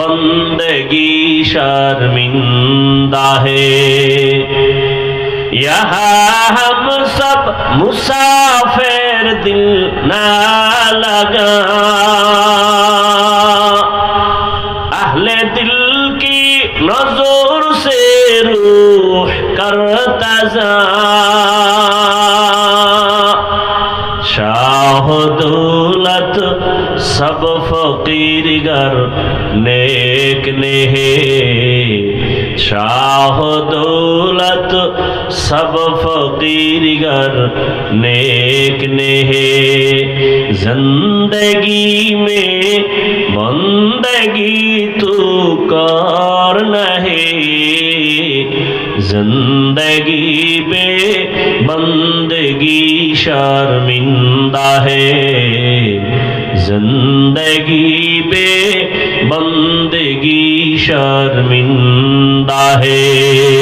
بندگی شرمندہ ہے یہاں ہم سب مسافر دل نہ لگا اہل دل کی نظر سے روح کرتا جا شاہ دولت سب فقیر گر نیک نہیں شاہ دولت، سب فقیر گر نیک نہیں زندگی میں بندگی تو کار نہیں زندگی بے بندگی شرمندہ ہے۔ زندگی بے بندگی شرمندہ ہے۔